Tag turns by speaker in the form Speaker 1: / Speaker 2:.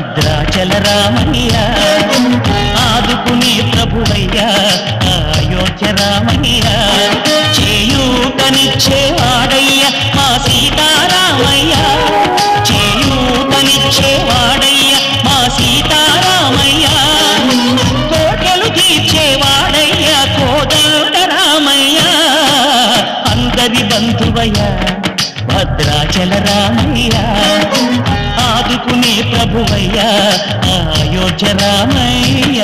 Speaker 1: భద్రాచల రామయ్య ఆదుకునే ప్రభువయ్యా అయోధ్య రామయ్య చేయూతనిచ్చేవాడయ్య మా సీతారామయ్య చేయూతనిచ్చేవాడయ్య మా సీతారామయ్య. కోటలు తీర్చేవాడయ్య కోదండ రామయ్య. అందరి బంధువయ్య భద్రాచల రామయ్యా. ప్రభువయ్యా అయోధ్య రామయ్య.